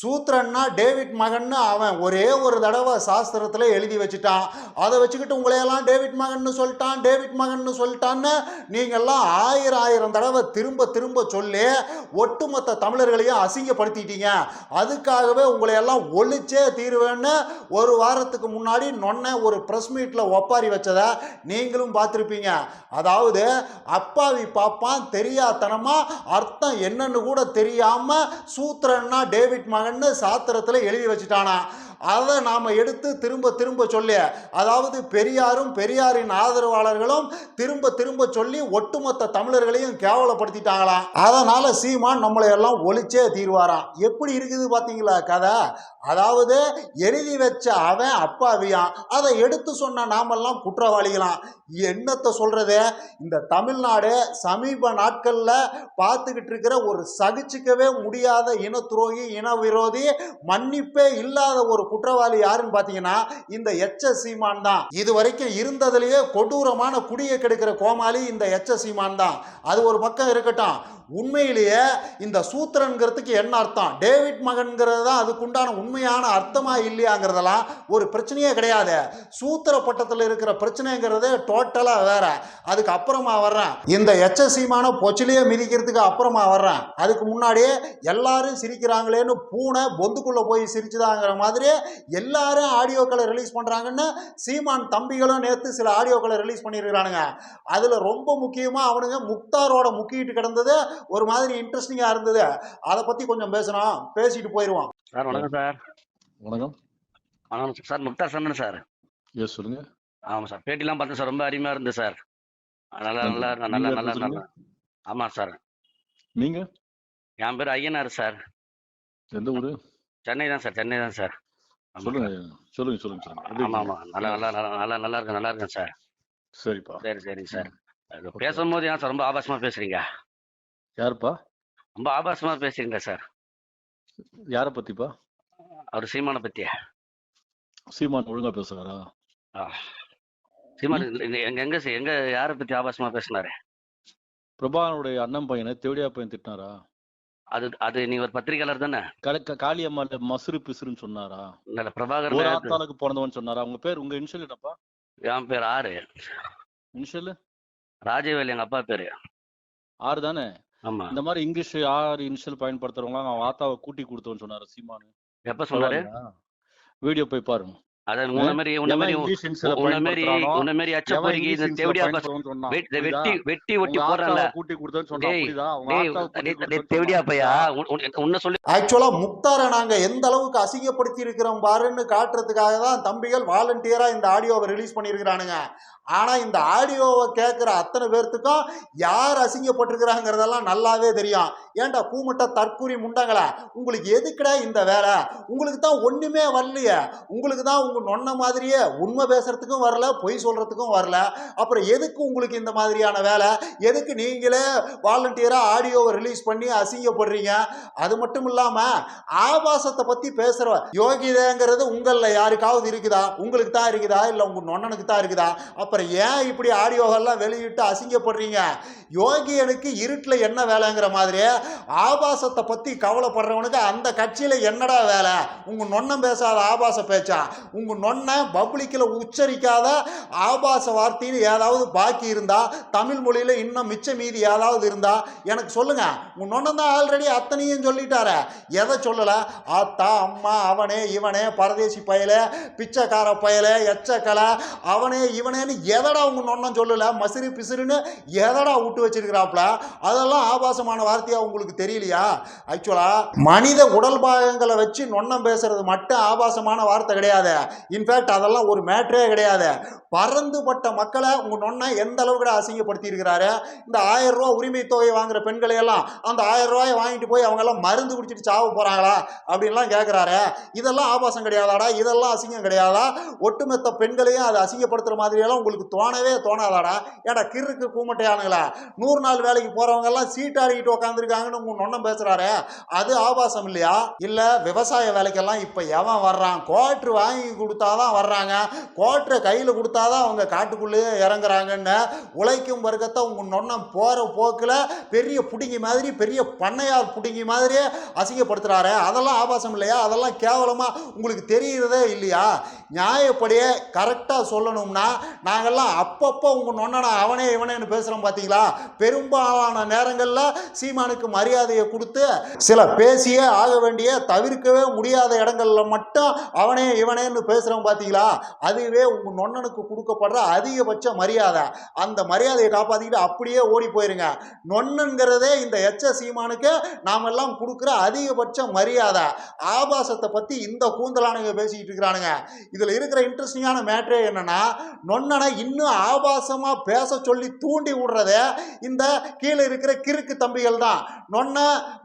சூத்திரன்னா David மகன்னு அவன் ஒரே ஒரு தடவை சாஸ்திரத்தில் எழுதி வச்சுட்டான். அதை வச்சுக்கிட்டு உங்களையெல்லாம் டேவிட் மகன்னு சொல்லிட்டான் டேவிட் மகன்னு சொல்லிட்டான்னு நீங்கள்லாம் ஆயிரம் ஆயிரம் தடவை திரும்ப திரும்ப சொல்லி ஒட்டுமொத்த தமிழர்களையும் அசிங்கப்படுத்திட்டீங்க. அதுக்காகவே உங்களையெல்லாம் ஒழிச்சே தீருவேன்னு ஒரு வாரத்துக்கு முன்னாடி நொன்ன ஒரு ப்ரெஸ் மீட்டில் ஒப்பாரி வச்சதை நீங்களும் பார்த்துருப்பீங்க. அதாவது அப்பாவி பாப்பான் தெரியாதனமாக அர்த்தம் என்னன்னு கூட தெரியாமல் சூத்திரன்னா டேவிட் மகன் மகன்னு சாத்திரத்தில் எழுதி வச்சுட்டானா. அதை நாம் எடுத்து திரும்ப திரும்ப சொல்லி அதாவது பெரியாரும் பெரியாரின் ஆதரவாளர்களும் திரும்ப திரும்ப சொல்லி ஒட்டுமொத்த தமிழர்களையும் கேவலப்படுத்திட்டாங்களாம் அதனால சீமான் நம்மளை எல்லாம் ஒழிச்சே தீர்வாராம் எப்படி இருக்குது பார்த்தீங்களா கதை? அதாவது எழுதி வச்ச அவன் அப்பாவியான் அதை எடுத்து சொன்ன நாமெல்லாம் குற்றவாளிகளாம். என்னத்தை சொல்கிறது இந்த தமிழ்நாடு சமீப நாட்களில் பார்த்துக்கிட்டு இருக்கிற ஒரு சகிச்சுக்கவே முடியாத இன துரோகி இன விரோதி மன்னிப்பே இல்லாத ஒரு குற்றவாளி யாருன்னு பார்த்தீங்கன்னா இந்த எச்ச சீமான் தான். இது வரைக்கும் இருந்ததுலேயே கொடூரமான குடியை கெடுக்கிற கோமாளி இந்த எச்ச சீமான் தான். அது ஒரு பக்கம் இருக்கட்டும். உண்மையிலேயே இந்த சூத்திரங்கிறதுக்கு என்ன அர்த்தம்? டேவிட் மகன்கிறது தான் அதுக்குண்டான உண்மையான அர்த்தமா இல்லையாங்கிறதெல்லாம் ஒரு பிரச்சனையே கிடையாது. சூத்திர பட்டத்தில் இருக்கிற பிரச்சனைங்கிறது டோட்டலாக வேற. அதுக்கு அப்புறமா வர்றேன். இந்த எச்சசீமான பொச்சிலையே மிதிக்கிறதுக்கு அப்புறமா வர்றேன். அதுக்கு முன்னாடியே எல்லாரும் சிரிக்கிறாங்களேன்னு பூனை பொந்துக்குள்ளே போய் சிரிச்சுதாங்கிற மாதிரி எல்லாரும் ஆடியோக்களை ரிலீஸ் பண்ணுறாங்கன்னு சீமான் தம்பிகளும் நேற்று சில ஆடியோக்களை ரிலீஸ் பண்ணியிருக்கிறானுங்க. அதில் ரொம்ப முக்கியமாக அவனுங்க முக்தாரோட முக்கிட்டு கிடந்தது ஒரு மாதிரி இன்ட்ரெஸ்டிங்காக இருந்தது. அதை பற்றி கொஞ்சம் பேசணும் பேசிட்டு போயிடுவோம் சார் வணக்கம் சார். வணக்கம். வணக்கம் sir. Mukhtar Chandan sir. Yes சொல்லுங்க. ஆமாம் சார். பேட்டிலாம் பார்த்தேன் சார். ரொம்ப அருமையாக இருந்தது சார். நல்லா. நல்லா நல்லா நல்லா? நல்லா ஆமாம் சார். நீங்க? என் பேர் ஐயனார் சார். எந்த ஊரு? சென்னை தான் சார். சென்னை தான் சார். சொல்லுங்க சார். சொல்லுங்க சொல்லுங்க இருக்கீங்க? ஆமாம் நல்லா நல்லா நல்லா நல்லா நல்லா இருக்கேன் நல்லா இருக்கேன் சார். சரிப்பா. சரி சரிங்க சார். அது Okay. பேசும்போது ஏன் சார் ரொம்ப ஆபாசமாக பேசுறீங்க? யாருப்பா? ரொம்ப ஆபாசமாக பேசுறீங்க சார். யார பத்திப்பா? அவர் சீமானை பற்றி சீமான் ஒழுங்கா பேசுறாரா? சீமான் இல்ல, இல்ல, எங்க எங்க எங்க யாரை பற்றி ஆபாசமாக பேசினாரு? பிரபாகருடைய அண்ணன் பையனை தேவடியா பையன் திட்டினாரா? அது அது நீங்க ஒரு பத்திரிகையாளர் தானே? காளியம்மால மசுறு பிசுறுன்னு சொன்னாரா? நல்ல பிரபாகர் ஒரு ஆத்தானுக்கு பிறந்தவன் சொன்னாரா? உங்க பேர் உங்க இனிஷியல் என்னப்பா? என் பேர் ஆறு. இனிஷியல் ராஜவேல் எங்க அப்பா பேரு. ஆறு தானே? ஆமா. இந்த மாதிரி இங்கிலீஷ் ஆறு இனிஷியல் பயன்படுத்துறவங்க அவன் ஆத்தாவை கூட்டி கொடுத்தவன் சொன்னாரு சீமானு. எப்ப சொன்னாரு? வீடியோ போய் பாருங்க. அதான் உன்ன மாதிரி உன்ன மாதிரி உன்ன மாதிரி உன்ன மாதிரி அச்ச பொறுக்கி இந்த தேவடியா பஸ். வெட்டி? வெட்டி ஒட்டி கூட்டி கொடுத்தேன்னு தேவடியா பையா உன்ன சொல்லி. ஆக்சுவலாக முக்தாரை நாங்கள் எந்த அளவுக்கு அசிங்கப்படுத்தி இருக்கிறோம் பாருன்னு காட்டுறதுக்காக தான் தம்பிகள் வாலண்டியராக இந்த ஆடியோவை ரிலீஸ் பண்ணியிருக்கிறானுங்க. ஆனால் இந்த ஆடியோவை கேட்குற அத்தனை பேர்த்துக்கும் யார் அசிங்கப்பட்டிருக்கிறாங்கிறதெல்லாம் நல்லாவே தெரியும். ஏன்டா கூமுட்ட தற்கூரி முண்டங்களா? உங்களுக்கு எதுக்குடா இந்த வேலை? உங்களுக்கு தான் ஒன்றுமே வரலையே. உங்களுக்கு தான் அவங்க நொன்ன மாதிரியே உண்மை பேசுறதுக்கும் வரல பொய் சொல்கிறதுக்கும் வரல. அப்புறம் எதுக்கு உங்களுக்கு இந்த மாதிரியான வேலை? எதுக்கு நீங்களே வாலண்டியராக ஆடியோவை ரிலீஸ் பண்ணி அசிங்கப்படுறீங்க? அது மட்டும் இல்லாமல் ஆபாசத்தை பற்றி பேசுகிற யோகிதைங்கிறது உங்களில் யாருக்காவது இருக்குதா? உங்களுக்கு தான் இருக்குதா? இல்லை உங்கள் நொண்ணனுக்கு தான் இருக்குதா? அப்புறம் ஏன் இப்படி ஆடியோவெல்லாம் வெளியிட்டு அசிங்கப்படுறீங்க? யோகியனுக்கு இருட்டில் என்ன வேலைங்கிற மாதிரி ஆபாசத்தை பற்றி கவலைப்படுறவனுக்கு அந்த கட்சியில் என்னடா வேலை? உங்கள் நொண்ணம் பேசாத ஆபாச பேச்சா? உங்கள் நொன்ன பப்ளிக்கில் உச்சரிக்காத ஆபாச வார்த்தைன்னு ஏதாவது பாக்கி இருந்தால் தமிழ் மொழியில் இன்னும் மிச்ச மீதி ஏதாவது இருந்தால் எனக்கு சொல்லுங்கள் உங்கள் நொண்ணன் தான் ஆல்ரெடி அத்தனையும் சொல்லிட்டார. எதை சொல்லலை? ஆத்தா அம்மா அவனே இவனே பரதேசி பயல பிச்சைக்கார பயல எச்சக்கலை அவனே இவனேன்னு எதடா உங்கள் நொண்ணம் சொல்லலை? மசிறு பிசிறுன்னு எதடா விட்டு வச்சிருக்கிறாப்ல அதெல்லாம் ஆபாசமான வார்த்தையாக உங்களுக்கு தெரியலையா? ஆக்சுவலாக மனித உடல் பாகங்களை வச்சு நொண்ணம் பேசுறது மட்டும் ஆபாசமான வார்த்தை கிடையாது. இன்ஃபேக்ட் அதெல்லாம் ஒரு மேட்ரே கிடையாது. பறந்துபட்ட மக்களை உங்க நொண்ணை எந்த அளவுக்கு அசிங்கப்படுத்தி இருக்கிறாரு இந்த ஆயிரம் ரூபா உரிமை தொகை வாங்குற பெண்களை எல்லாம் அந்த ஆயிரம் ரூபாயை வாங்கிட்டு போய் அவங்க எல்லாம் மருந்து குடிச்சிட்டு சாவ போறாங்களா? அப்படின்லாம் கேட்குறாரு இதெல்லாம் ஆபாசம் கிடையாதாடா? இதெல்லாம் அசிங்கம் கிடையாதா? ஒட்டுமொத்த பெண்களையும் அதை அசிங்கப்படுத்துற மாதிரியெல்லாம் உங்களுக்கு தோணவே தோணாதாடா? ஏடா கிறுக்கு கூமட்டையானுங்களா? நூறு நாள் வேலைக்கு போறவங்க எல்லாம் சீட்டாடிக்கிட்டு உட்காந்துருக்காங்கன்னு உங்க நொண்ணம் பேசுறாரு. அது ஆபாசம் இல்லையா? இல்ல விவசாய வேலைக்கெல்லாம் இப்ப எவன் வர்றான்? குவாட்ரு வாங்கி கொடுத்தாதான் வர்றாங்க. கோட்டை கையில் கொடுத்தாதான் அவங்க காட்டுக்குள்ளேயே இறங்குறாங்கன்னு உழைக்கும் வர்க்கத்தை உங்கள் நொண்ணம் போகிற போக்கில் பெரிய பிடுங்கி மாதிரி பெரிய பண்ணையார் பிடுங்கி மாதிரியே அசிங்கப்படுத்துகிறாரு அதெல்லாம் ஆபாசம் இல்லையா? அதெல்லாம் கேவலமாக உங்களுக்கு தெரிகிறதே இல்லையா? நியாயப்படியே கரெக்டாக சொல்லணும்னா நாங்கள்லாம் அப்பப்போ உங்கள் நொண்ணனை அவனே இவனேன்னு பேசுகிறோம் பார்த்தீங்களா பெரும்பாலான நேரங்களில் சீமானுக்கு மரியாதையை கொடுத்து சில பேசியே ஆக வேண்டிய தவிர்க்கவே முடியாத இடங்கள்ல மட்டும் அவனே இவனேன்னு பேசுகிறோம் பார்த்தீங்களா அதுவே உங்கள் நொண்ணனுக்கு கொடுக்கப்படுற அதிகபட்ச மரியாதை. அந்த மரியாதையை காப்பாற்றிக்கிட்டு அப்படியே ஓடி போயிருங்க. நொண்ணுங்கிறதே இந்த எச்ச சீமானுக்கு நாமெல்லாம் கொடுக்குற அதிகபட்ச மரியாதை. ஆபாசத்தை பற்றி இந்த கூந்தலானுங்க பேசிக்கிட்டு இருக்கிறானுங்க. இதில் இருக்கிற இன்ட்ரெஸ்டிங்கான மேட்ரே என்னன்னா நொண்ணனை இன்னும் ஆபாசமாக பேச சொல்லி தூண்டி விடுறதே இந்த கீழே இருக்கிற கிறுக்கு தம்பிகள் தான். நொன்ன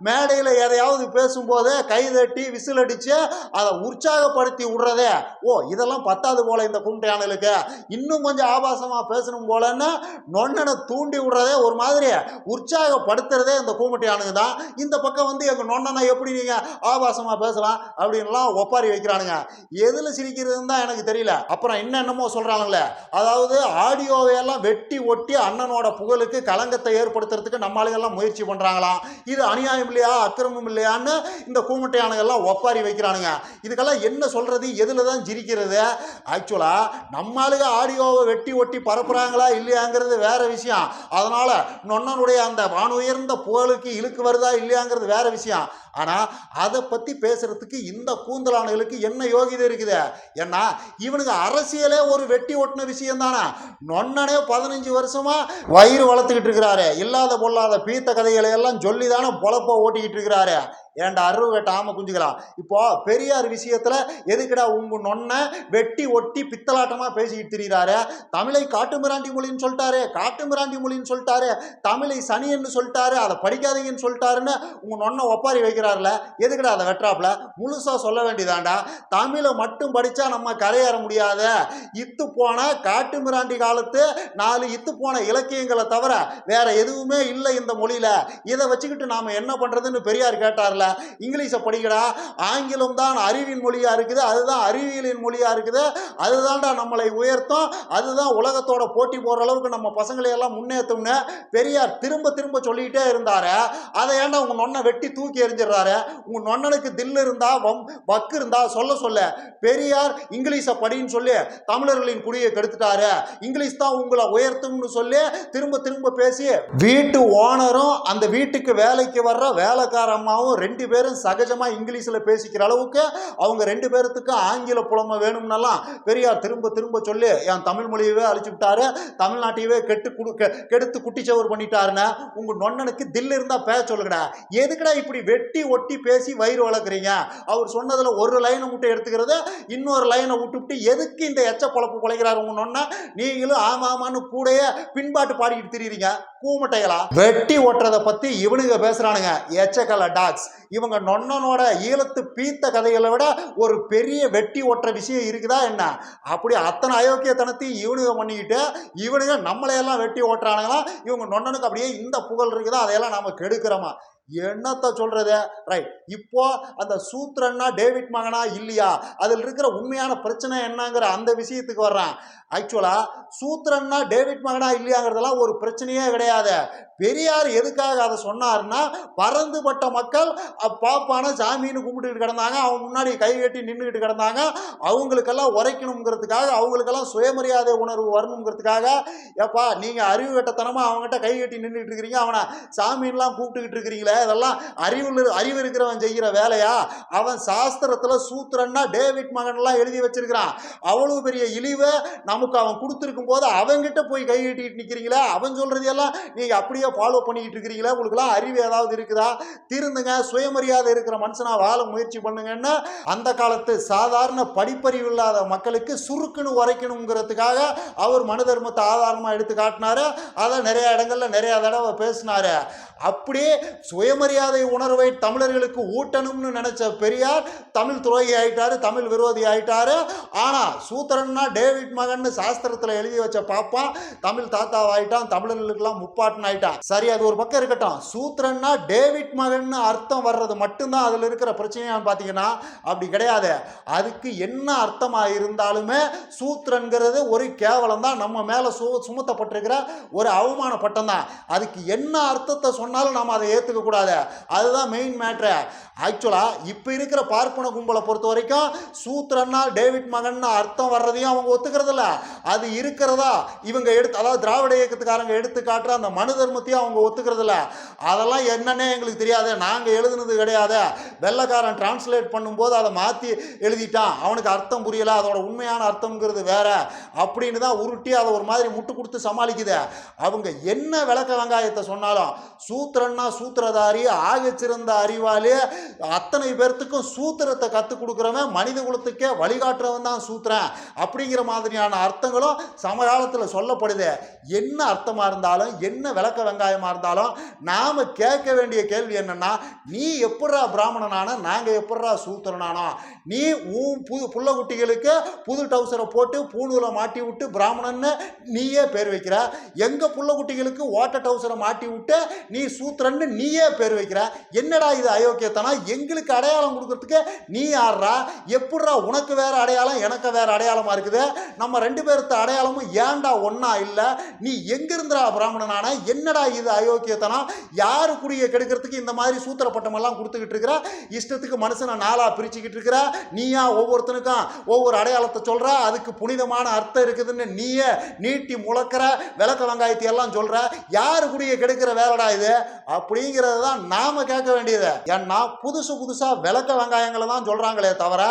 மேடையில் எதையாவது பேசும்போது கைதட்டி விசில் அடித்து அதை உற்சாகப்படுத்தி விடுறதே ஓ இதெல்லாம் பத்தாது போல இந்த கும்டையானலுக்கு இன்னும் கொஞ்சம் ஆபாசமாக பேசணும் போலன்னு நொண்ணனை தூண்டி விடுறதே ஒரு மாதிரி உற்சாகப்படுத்துறதே இந்த கூமட்டியானுங்க தான். இந்த பக்கம் வந்து எங்கள் நொண்ணனை எப்படி நீங்கள் ஆபாசமாக பேசலாம் அப்படின்லாம் ஒப்பாரி வைக்கிறானுங்க. எதில் சிரிக்கிறதுன்னு தான் எனக்கு தெரியல. அப்புறம் என்னென்னமோ சொல்கிறானுங்களே அதாவது ஆடியோவையெல்லாம் வெட்டி ஒட்டி அண்ணனோட புகழுக்கு களங்கத்தை ஏற்படுத்துறதுக்கு நம்ம ஆளுங்கெல்லாம் முயற்சி பண்ணுறாங்களாம் இது அநியாயம் இல்லையா அக்கிரமம் இல்லையான்னு இந்த கூமட்டையானுங்கெல்லாம் ஒப்பாரி வைக்கிறானுங்க. இதுக்கெல்லாம் என்ன சொல்கிறது எதில் தான் சிரிக்கிறது. ஆக்சுவலாக நம்மளுக்கு ஆடியோவை வெட்டி ஒட்டி பரப்புகிறாங்களா இல்லையாங்கிறது வேற விஷயம். அதனால் நொன்னனுடைய அந்த வானுயர்ந்த புகழுக்கு இழுக்கு வருதா இல்லையாங்கிறது வேற விஷயம். ஆனால் அதை பற்றி பேசுகிறதுக்கு இந்த கூந்தலானுகளுக்கு என்ன யோகிதை இருக்குது? ஏன்னா இவனுங்க அரசியலே ஒரு வெட்டி ஒட்டின விஷயம் தானே. நொன்னனே பதினஞ்சு வருஷமாக வயிறு வளர்த்துக்கிட்டு இருக்கிறாரு. இல்லாத பொல்லாத பீத்த கதைகளை எல்லாம் சொல்லி தானே பொழப்ப ஓட்டிக்கிட்டு இருக்கிறாரு. ஏன்டா அருள் வெட்ட குஞ்சுக்கலாம் இப்போ பெரியார் விஷயத்துல எதுக்குடா உங்க நொன்ன வெட்டி ஒட்டி பித்தலாட்டமா பேசிக்கிட்டு திரியிறாரு தமிழை காட்டுமிராண்டி மொழின்னு சொல்லிட்டாரு காட்டுமிராண்டி மொழின்னு சொல்லிட்டாரு தமிழை சனின்னு சொல்லிட்டாரு அதை படிக்காதீங்கன்னு சொல்லிட்டாருன்னு உங்க நொன்ன ஒப்பாரி வைக்கிறாருல எதுக்குடா அதை வெட்டுறாப்புல? முழுசா சொல்ல வேண்டியதாண்டா தமிழை மட்டும் படிச்சா நம்ம கரையேற முடியாத. இத்து போன காட்டுமிராண்டி காலத்து நாலு இத்து போன இலக்கியங்களை தவிர வேற எதுவுமே இல்லை இந்த மொழியில. இதை வச்சுக்கிட்டு நாம என்ன பண்றதுன்னு பெரியார் கேட்டார்ல. இங்கிலீஷை படிக்கடா. ஆங்கிலம் தான் அறிவின் மொழியா இருக்குது அதுதான் அறிவியலின் மொழியா இருக்குது. அதுதான்டா நம்மளை உயர்த்தும். அதுதான் உலகத்தோட போட்டி போடுற அளவுக்கு நம்ம பசங்களை எல்லாம் முன்னேற்றும்னு பெரியார் திரும்ப திரும்ப சொல்லிக்கிட்டே இருந்தாரு. அதை ஏன்டா உங்கள் நொண்ணை வெட்டி தூக்கி எறிஞ்சிடுறாரு? உங்கள் நொண்ணனுக்கு தில் இருந்தா வம் வக்கு இருந்தா சொல்ல சொல்ல. பெரியார் இங்கிலீஷை படின்னு சொல்லி தமிழர்களின் குடியை கெடுத்துட்டாரு. இங்கிலீஷ் தான் உங்களை உயர்த்தும்னு சொல்லி திரும்ப திரும்ப பேசி வீட்டு ஓனரும் அந்த வீட்டுக்கு வேலைக்கு வர்ற வேலைக்கார அம்மாவும் ரெண்டு பேரும் சகஜமாக இங்கிலீஷில் பேசிக்கிற அளவுக்கு அவங்க ரெண்டு பேர்த்துக்கும் ஆங்கில புலமை வேணும்னெல்லாம் பெரியார் திரும்ப திரும்ப சொல்லி என் தமிழ் மொழியவே அழிச்சு விட்டாரு. தமிழ்நாட்டையவே கெட்டு குடு கெ- கெடுத்து குட்டிச்சவர் பண்ணிட்டாருன்னு உங்கள் நொண்ணனுக்கு தில் இருந்தால் பேச சொல்லுங்கடா. எதுக்குடா இப்படி வெட்டி ஒட்டி பேசி வயிறு வளர்க்குறீங்க? அவர் சொன்னதில் ஒரு லைனை மட்டும் எடுத்துக்கிறது இன்னொரு லைனை விட்டுவிட்டு எதுக்கு இந்த எச்ச பொழப்பு குலைக்கிறாரு உங்க நீங்களும் ஆமா ஆமான்னு பின்பாட்டு பாடிக்கிட்டு திரியுறீங்க கூமட்டைகளா வெட்டி ஓட்டுறதை பத்தி இவனுங்க பேசுறானுங்க எச்சக்கல டாக்ஸ். இவங்க நொண்ணனோட ஈழத்து பீத்த கதைகளை விட ஒரு பெரிய வெட்டி ஓட்டுற விஷயம் இருக்குதா என்ன? அப்படி அத்தனை அயோக்கியத்தனத்தையும் இவனுங்க பண்ணிக்கிட்டு இவனுங்க நம்மளையெல்லாம் வெட்டி ஓட்டுறானுங்களா இவங்க நொண்ணனுக்கு அப்படியே இந்த புகழ் இருக்குதா? அதையெல்லாம் நாம் கெடுக்கிறோமா? என்னத்த சொல்றது? ரைட் இப்போ அந்த சூத்ரன்னா டேவிட் மகனா இல்லையா? அதில் இருக்கிற உண்மையான பிரச்சனை என்னங்கிற அந்த விஷயத்துக்கு வர்றேன். ஆக்சுவலா சூத்ரன்னா டேவிட் மகனா இல்லையாங்கிறதெல்லாம் ஒரு பிரச்சனையே கிடையாது. பெரியார் எதுக்காக அதை சொன்னாருன்னா பறந்துபட்ட மக்கள் பாப்பான சாமின்னு கும்பிட்டுக்கிட்டு கிடந்தாங்க அவங்க முன்னாடி கை கட்டி நின்றுக்கிட்டு கிடந்தாங்க அவங்களுக்கெல்லாம் உரைக்கணுங்கிறதுக்காக அவங்களுக்கெல்லாம் சுயமரியாதை உணர்வு வரணுங்கிறதுக்காக ஏப்பா நீங்கள் அறிவு கட்டத்தனமாக அவங்ககிட்ட கை கட்டி நின்றுட்டு இருக்கிறீங்க அவனை சாமின்லாம் கூப்பிட்டுக்கிட்டு இருக்கிறீங்களே இதெல்லாம் அறிவு அறிவு இருக்கிறவன் செய்கிற வேலையா? அவன் சாஸ்திரத்தில் சூத்திரன்னா டேவிட் மகன்லாம் எழுதி வச்சிருக்கிறான். அவ்வளவு பெரிய இழிவை நமக்கு அவன் கொடுத்துருக்கும் போது அவன்கிட்ட போய் கை கட்டிட்டு நிற்கிறீங்களே அவன் சொல்கிறதையெல்லாம் நீங்கள் அப்படியே ஃபாலோ பண்ணிக்கிட்டு இருக்கிறீங்களே? உங்களுக்குலாம் அறிவு ஏதாவது இருக்குதா? திருந்துங்க சுயமரியாதை இருக்கிற மனுஷனா வாழ முயற்சி பண்ணுங்கன்னு அந்த காலத்து சாதாரண படிப்பறிவு இல்லாத மக்களுக்கு சுருக்குன்னு உரைக்கணுங்கிறதுக்காக அவர் மனு தர்மத்தை ஆதாரமாக எடுத்து காட்டினாரு. அதை நிறைய இடங்கள்ல நிறைய தடவை பேசினாரு. அப்படியே சுய சுயமரியாதை உணர்வை தமிழர்களுக்கு ஊட்டணும்னு நினைச்ச பெரியார் தமிழ் துரோகி ஆயிட்டாரு தமிழ் விரோதி ஆயிட்டாரு. ஆனா சூத்திரன்னா டேவிட் மகன் சாஸ்திரத்துல எழுதி வச்ச பாப்பா தமிழ் தாத்தா ஆயிட்டான் தமிழர்களுக்கெல்லாம் முப்பாட்டன் ஆயிட்டான். சரி அது ஒரு பக்கம் இருக்கட்டும். சூத்திரன்னா டேவிட் மகன் அர்த்தம் வர்றது மட்டும்தான் அதுல இருக்கிற பிரச்சனையான்னு பாத்தீங்கன்னா அப்படி கிடையாது. அதுக்கு என்ன அர்த்தமா இருந்தாலுமே சூத்திரன்கிறது ஒரு கேவலம் தான் நம்ம மேல சு சுமத்தப்பட்டிருக்கிற ஒரு அவமான பட்டம் தான் அதுக்கு என்ன அர்த்தத்தை சொன்னாலும் நம்ம அதை ஏத்துக்க இருக்கக்கூடாது அதுதான் மெயின் மேட்ரு ஆக்சுவலாக இப்போ இருக்கிற பார்ப்பன கும்பலை பொறுத்த வரைக்கும் சூத்திரன்னா டேவிட் மகன் அர்த்தம் வர்றதையும் அவங்க ஒத்துக்கிறதில்ல. அது இருக்கிறதா இவங்க எடுத்து அதாவது திராவிட இயக்கத்துக்காரங்க எடுத்து காட்டுற அந்த மனு தர்மத்தையும் அவங்க ஒத்துக்கிறதில்ல. அதெல்லாம் என்னன்னே எங்களுக்கு தெரியாது. நாங்கள் எழுதுனது கிடையாது. வெள்ளைக்காரன் டிரான்ஸ்லேட் பண்ணும்போது அதை மாற்றி எழுதிட்டான். அவனுக்கு அர்த்தம் புரியலை. அதோட உண்மையான அர்த்தம்ங்கிறது வேற. அப்படின்னு தான் உருட்டி அதை ஒரு மாதிரி முட்டு கொடுத்து சமாளிக்குது. அவங்க என்ன விளக்க வெங்காயத்தை சொன்னாலும் சூத்திரன்னா சூத்திரதாரி ஆகச்சிறந்த அறிவாளி அத்தனை பேர்த்துக்கும் சூத்திரத்தை கற்றுக் கொடுக்குறவன் மனித குலத்துக்கே வழிகாட்டுறவன் தான் சூத்திரன். அப்படிங்கிற மாதிரியான அர்த்தங்களும் சமகாலத்தில் சொல்லப்படுது. என்ன அர்த்தமாக இருந்தாலும் என்ன விளக்க வெங்காயமாக இருந்தாலும் நாம் கேட்க வேண்டிய கேள்வி என்னென்னா நீ எப்படா பிராமணனான நாங்கள் எப்படா சூத்திரனானோ? நீ உன் புது புள்ள குட்டிகளுக்கு புது டவுசரை போட்டு பூணூலை மாட்டி விட்டு பிராமணன்னு நீயே பேர் வைக்கிற. எங்கள் புள்ள குட்டிகளுக்கு ஓட்ட டவுசரை மாட்டி விட்டு நீ சூத்திரன்னு நீயே பேர் வைக்கிற? என்னடா இது அயோக்கியத்தனா எங்களுக்கு அடையாளம் கொடுக்கறதுக்கு நீ யார்றா? எப்படிடா உனக்கு வேற அடையாளம் எனக்கு வேற அடையாளமா இருக்குது? நம்ம ரெண்டு பேர்த்த அடையாளமும் ஏன்டா ஒன்னா இல்லை? நீ எங்கிருந்துடா பிராமணனான? என்னடா இது அயோக்கியத்தனா யாரு குடியை கெடுக்கிறதுக்கு இந்த மாதிரி சூத்திர பட்டமெல்லாம் கொடுத்துக்கிட்டு இருக்கிற? இஷ்டத்துக்கு மனுஷனை நாளா பிரிச்சுக்கிட்டு இருக்கிற? நீயா ஒவ்வொருத்தனுக்கும் ஒவ்வொரு அடையாளத்தை சொல்ற? அதுக்கு புனிதமான அர்த்தம் இருக்குதுன்னு நீயே நீட்டி முழக்கிற விளக்க வெங்காயத்தை எல்லாம் சொல்ற? யாரு குடியை கெடுக்கிற வேலைடா இது? அப்படிங்கிறத தான் நாம கேட்க வேண்டியது. ஏன்னா புதுசு புதுசா விளக்க வெங்காயங்களை தான் சொல்றாங்களே தவிர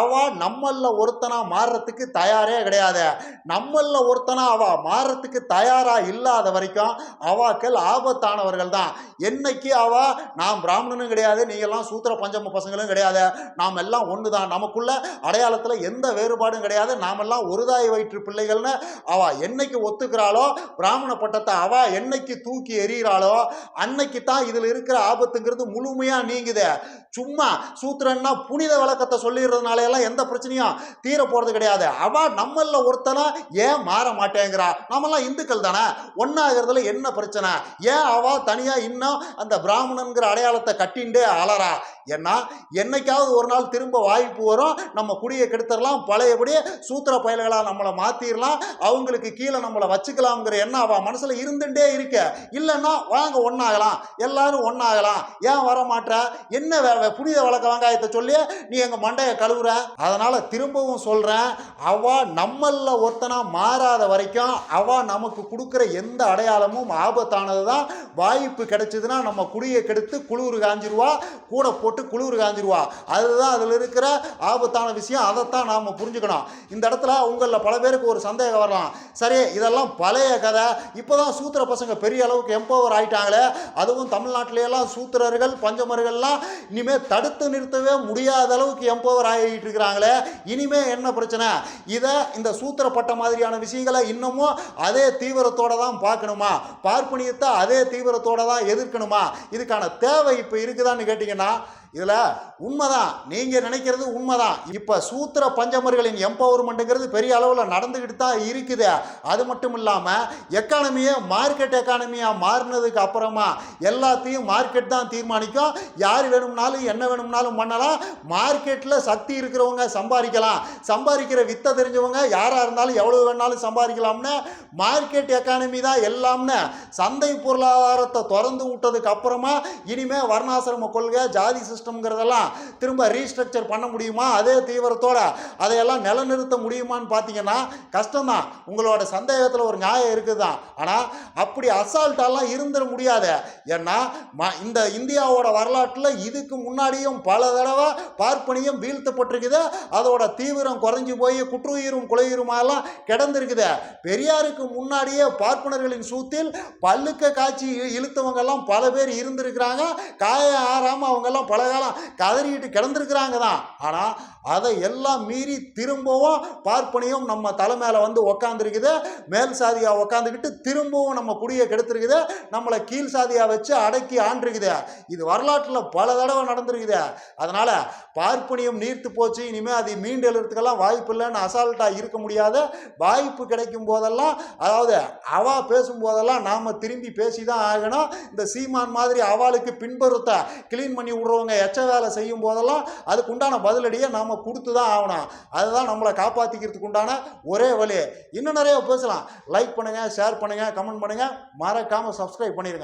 அவ நம்மள ஒருத்தனா மாறுறதுக்கு தயாரே கிடையாது. நம்மள ஒருத்தனா அவ மாறுறதுக்கு தயாரா இல்லாத வரைக்கும் அவாக்கள் ஆபத்தானவர்கள் தான். என்னைக்கு அவ நாம் பிராமணனும் கிடையாது நீங்கெல்லாம் சூத்திர பஞ்சம பசங்களும் கிடையாது. நாம் எல்லாம் ஒன்று தான் நமக்குள்ள அடையாளத்தில் எந்த வேறுபாடும் கிடையாது. நாமெல்லாம் ஒருதாய் வயிற்று பிள்ளைகள்னு அவ என்னைக்கு ஒத்துக்கிறாளோ பிராமண பட்டத்தை அவ என்னைக்கு தூக்கி எறிகிறாளோ அன்னைக்கு தான் இதில் இருக்கிற ஆபத்துங்கிறது முழுமையாக நீங்குது. சும்மா சூத்திரன்னா புனித விளக்கத்தை சொல்லிடுறதுனால எல்லாம் எந்த பிரச்சனையும் தீர போகிறது கிடையாது. அவ நம்மள ஒருத்தனா ஏன் மாற மாட்டேங்கிறா? நம்மலாம் இந்துக்கள் தானே? ஒன்றாகிறதுல என்ன பிரச்சனை? ஏன் அவ தனியாக இன்னும் அந்த பிராமணன்கிற அடையாளத்தை கட்டிண்டு அலறா? ஏன்னா என்னைக்காவது ஒரு நாள் திரும்ப வாய்ப்பு வரும். நம்ம குடியை கெடுத்துடலாம். பழையபடி சூத்திர பயல்களாக நம்மளை மாற்றிடலாம் அவங்களுக்கு கீழே நம்மளை வச்சுக்கலாம்ங்கிற எண்ணம் அவன் மனசில் இருந்துட்டே இருக்க. இல்லைன்னா வாங்க ஒன்றாகலாம் எல்லாரும் ஒன்றாகலாம் ஏன் வர மாட்டா என்ன வே- அவன் புனித வழக்க வெங்காயத்தை சொல்லி நீ எங்கள் மண்டையை கழுவுற? அதனால் திரும்பவும் சொல்கிறேன் அவ நம்மளில் ஒருத்தனாக மாறாத வரைக்கும் அவள் நமக்கு கொடுக்குற எந்த அடையாளமும் ஆபத்தானது தான் வாய்ப்பு கிடைச்சதுன்னா நம்ம குடியை கெடுத்து குளிர் காஞ்சிருவா கூட போட்டு குளிர் காஞ்சிருவா. அதுதான் அதில் இருக்கிற ஆபத்தான விஷயம். அதைத்தான் நாம் புரிஞ்சுக்கணும். இந்த இடத்துல உங்களில் பல பேருக்கு ஒரு சந்தேகம் வரலாம். சரி இதெல்லாம் பழைய கதை. இப்போ தான் சூத்திர பசங்க பெரிய அளவுக்கு எம்பவர் ஆகிட்டாங்களே அதுவும் தமிழ்நாட்டிலேயெல்லாம் சூத்திரர்கள் பஞ்சமர்கள்லாம் இனிமேல் தடுத்து நிறுத்தவே முடியாத அளவுக்கு எம்பவர் ஆகிட்டு இருக்கிறாங்களே இனிமே என்ன பிரச்சனை? இதை இந்த சூத்திரப்பட்ட மாதிரியான விஷயங்களை இன்னமும் அதே தீவிரத்தோட தான் பார்க்கணுமா? பார்ப்பனியத்தை அதே தீவிரத்தோட தான் எதிர்க்கணுமா? இதுக்கான தேவை இப்போ இருக்குதான்னு கேட்டிங்கன்னா இதில் உண்மைதான். நீங்கள் நினைக்கிறது உண்மைதான். இப்போ சூத்திர பஞ்சமர்களின் எம்பவர்மெண்ட்டுங்கிறது பெரிய அளவில் நடந்துக்கிட்டு தான் இருக்குது. அது மட்டும் இல்லாமல் எக்கானமியே மார்க்கெட் எக்கானமியாக மாறினதுக்கு அப்புறமா எல்லாத்தையும் மார்க்கெட் தான் தீர்மானிக்கும். யார் வேணும்னாலும் என்ன வேணும்னாலும் பண்ணலாம். மார்க்கெட்டில் சக்தி இருக்கிறவங்க சம்பாதிக்கலாம். சம்பாதிக்கிற வித்தை தெரிஞ்சவங்க யாராக இருந்தாலும் எவ்வளோ வேணாலும் சம்பாதிக்கலாம்னு மார்க்கெட் எக்கானமி தான் எல்லாம்னு சந்தை பொருளாதாரத்தை திறந்து விட்டதுக்கு அப்புறமா இனிமேல் வர்ணாசிரம கொள்கை ஜாதி சிஸ்டம்ங்கிறதெல்லாம் திரும்ப ரீஸ்ட்ரக்சர் பண்ண முடியுமா? அதே தீவிரத்தோட அதையெல்லாம் நிலநிறுத்த முடியுமான்னு பார்த்தீங்கன்னா கஷ்டம்தான். உங்களோட சந்தேகத்தில் ஒரு நியாயம் இருக்குது? தான் ஆனால் அப்படி அசால்ட்டாலாம் இருந்துட முடியாது. ஏன்னா ம இந்த இந்தியாவோட வரலாற்றில் இதுக்கு முன்னாடியும் பல தடவை பார்ப்பனியம் வீழ்த்தப்பட்டிருக்குது. அதோட தீவிரம் குறைஞ்சு போய் குற்றுயிரும் குலையுருமாலாம் கிடந்திருக்குது. பெரியாருக்கு முன்னாடியே பார்ப்பனர்களின் சூத்தில் பல்லுக்க காட்சி இழுத்தவங்கெல்லாம் பல பேர் இருந்திருக்கிறாங்க. காய ஆறாமல் அவங்கெல்லாம் பல காலம் கதறிட்டு கிடந்திருக்கிறாங்க தான். ஆனால் அதை எல்லாம் மீறி திரும்பவும் பார்ப்பனியும் நம்ம தலை மேலே வந்து உக்காந்துருக்குது. மேல் சாதியாக உக்காந்துக்கிட்டு திரும்பவும் நம்ம குடியை கெடுத்துருக்குது. நம்மளை கீழ் சாதியாக வச்சு அடக்கி ஆண்டிருக்குது. இது வரலாற்றில் பல தடவை நடந்திருக்குது. அதனால் பார்ப்பனியம் நீர்த்து போச்சு. இனிமேல் அது மீண்டு எழுறதுக்கெல்லாம் வாய்ப்பு இல்லைன்னு அசால்ட்டாக இருக்க முடியாது. வாய்ப்பு கிடைக்கும் போதெல்லாம் அதாவது அவா பேசும்போதெல்லாம் நாம் திரும்பி பேசி தான் ஆகணும். இந்த சீமான் மாதிரி அவளுக்கு பின்புறத்தை க்ளீன் பண்ணி விட்றவங்க எச்ச வேலை செய்யும் போதெல்லாம் அதுக்கு உண்டான பதிலடியை நாம் கொடுத்து தான் ஆகணும். அதுதான் நம்மளை காப்பாற்றிக்கிறதுக்கு உண்டான ஒரே வழி. இன்னும் நிறைய பேசலாம். லைக் பண்ணுங்கள் ஷேர் பண்ணுங்கள் கமெண்ட் பண்ணுங்கள் மறக்காமல் சப்ஸ்கிரைப் பண்ணிடுங்க